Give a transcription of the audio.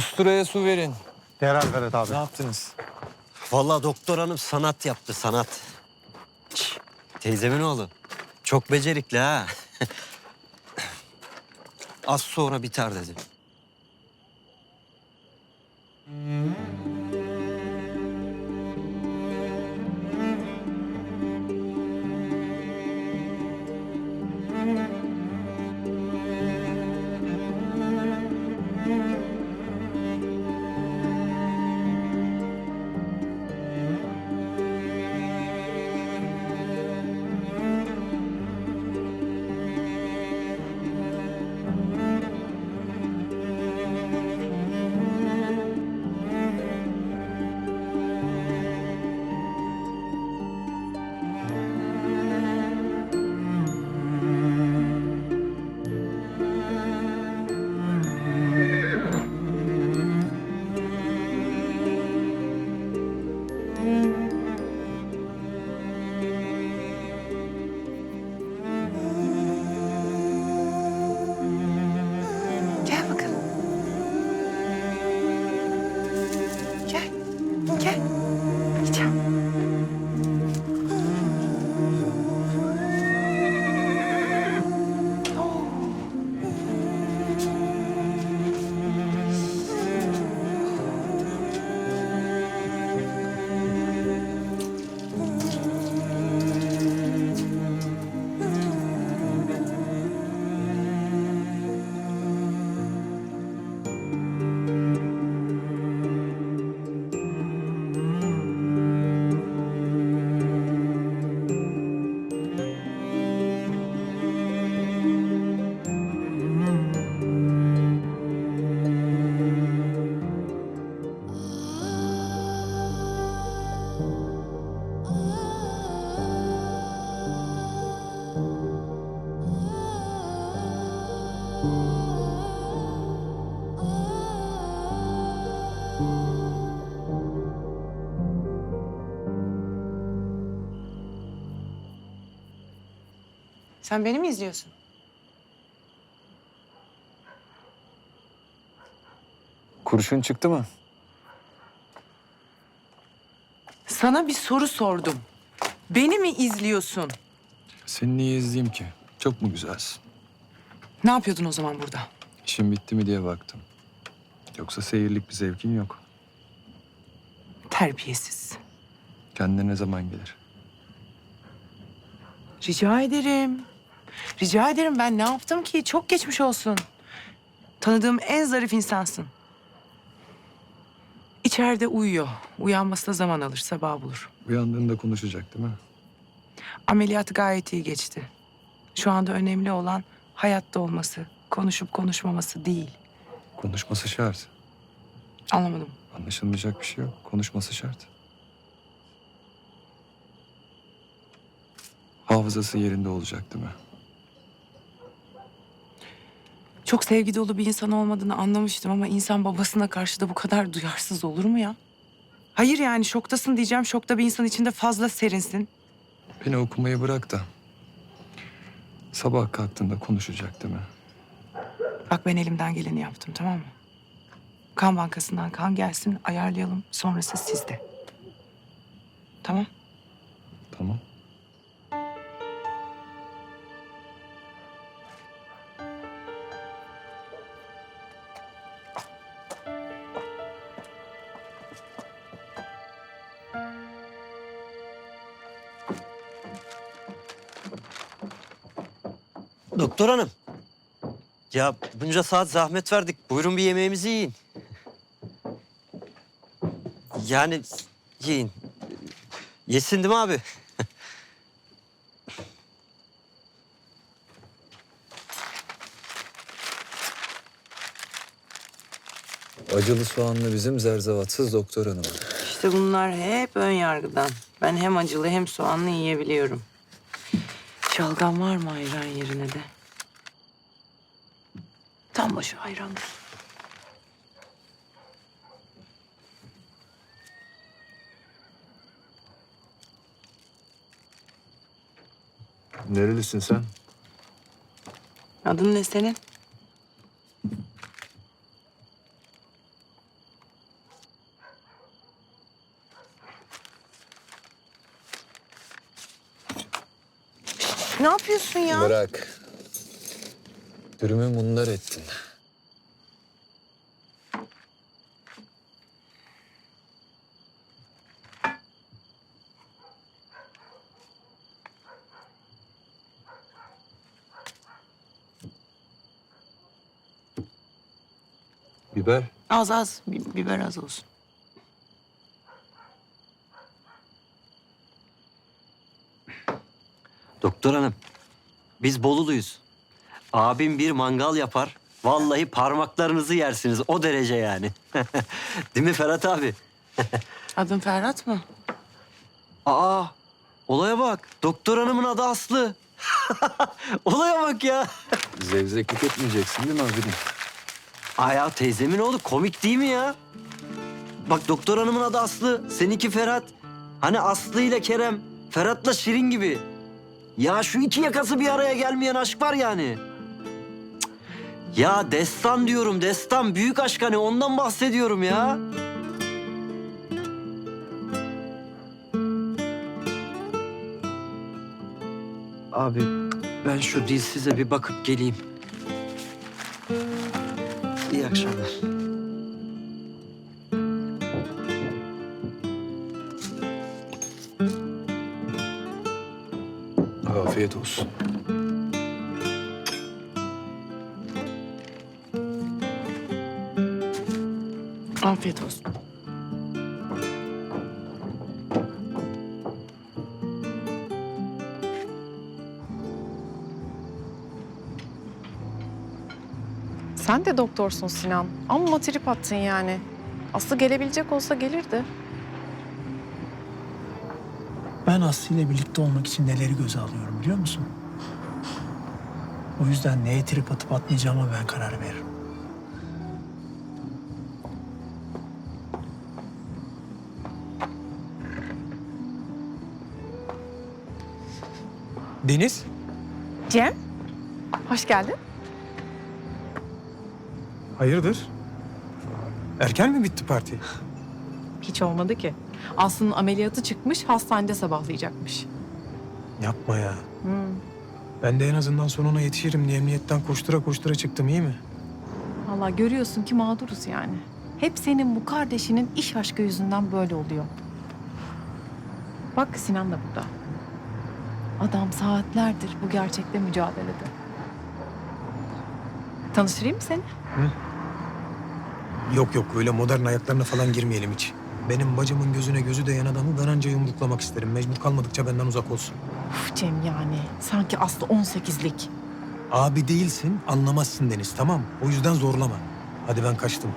Usturaya su verin. Derhal Ferhat abi. Ne yaptınız? Vallahi doktor hanım sanat yaptı sanat. Teyzemin oğlu. Çok becerikli ha. Az sonra biter dedi. Gel Sen beni mi izliyorsun? Kurşun çıktı mı? Sana bir soru sordum. Beni mi izliyorsun? Seni niye izleyeyim ki? Çok mu güzelsin? Ne yapıyordun o zaman burada? İşin bitti mi diye baktım. Yoksa seyirlik bir zevkin yok. Terbiyesiz. Kendine ne zaman gelir? Rica ederim. Rica ederim ben ne yaptım ki? Çok geçmiş olsun. Tanıdığım en zarif insansın. İçeride uyuyor. Uyanmasına zaman alır, sabah bulur. Uyandığında konuşacak değil mi? Ameliyatı gayet iyi geçti. Şu anda önemli olan hayatta olması, konuşup konuşmaması değil. Konuşması şart. Anlamadım. Anlaşılmayacak bir şey yok. Konuşması şart. Hafızası yerinde olacak değil mi? Çok sevgi dolu bir insan olmadığını anlamıştım ama insan babasına karşı da bu kadar duyarsız olur mu ya? Hayır yani şoktasın diyeceğim. Şokta bir insan içinde fazla serinsin. Beni okumayı bırak da. Sabah kalktığında konuşacak değil mi? Bak ben elimden geleni yaptım tamam mı? Kan bankasından kan gelsin ayarlayalım. Sonrası sizde. Tamam. Tamam. Doktor hanım. Ya bunca saat zahmet verdik. Buyurun bir yemeğimizi yiyin. Yani yiyin. Yesin değil mi abi? Acılı soğanlı bizim zerzavatsız doktor hanım. İşte bunlar hep ön yargıdan. Ben hem acılı hem soğanlı yiyebiliyorum. Şalgam var mı ayran yerine de? Tam başı ayran. Nerelisin sen? Adın ne senin? Ne yapıyorsun ya? Bırak. Dürümü mundar ettin. Biber. Az az. Bi- biber az olsun. Doktor hanım, biz Boluluyuz. Abim bir mangal yapar. Vallahi parmaklarınızı yersiniz. O derece yani. Değil mi Ferhat abi? Adın Ferhat mı? Aa, olaya bak. Doktor hanımın adı Aslı. olaya bak ya. Zevzeklik etmeyeceksin değil mi abicim? Aa ya teyzemin oğlu komik değil mi ya? Bak doktor hanımın adı Aslı, seninki Ferhat. Hani Aslı ile Kerem, Ferhat'la Şirin gibi. Ya şu iki yakası bir araya gelmeyen aşk var yani. Ya destan diyorum, destan. Büyük aşk hani ondan bahsediyorum ya. Abi ben şu dilsize bir bakıp geleyim. İyi akşamlar. Afiyet olsun. Afiyet olsun. Sen de doktorsun Sinan. Amma trip attın yani. Aslı gelebilecek olsa gelirdi. Ben Aslı ile birlikte olmak için neleri göze alıyorum biliyor musun? O yüzden neye trip atıp atmayacağıma ben karar veririm. Deniz, Cem, hoş geldin. hayırdır? Erken mi bitti parti? Hiç olmadı ki. Aslı'nın ameliyatı çıkmış, hastanede sabahlayacakmış. Yapma ya. Ben de en azından sonuna yetişirim diye emniyetten koştura koştura çıktım iyi mi? Vallahi görüyorsun ki mağduruz yani. Hep senin bu kardeşinin iş aşkı yüzünden böyle oluyor. Bak Sinan da burada. Adam saatlerdir bu gerçekle mücadelede. Tanıştırayım mı seni? Yok yok öyle modern ayaklarına falan girmeyelim hiç. Benim bacımın gözüne gözü değen adamı ben anca yumruklamak isterim. Mecbur kalmadıkça benden uzak olsun. Uf Cem yani. Sanki Aslı 18'lik. Abi değilsin, anlamazsın Deniz tamam O yüzden zorlama. Hadi ben kaçtım.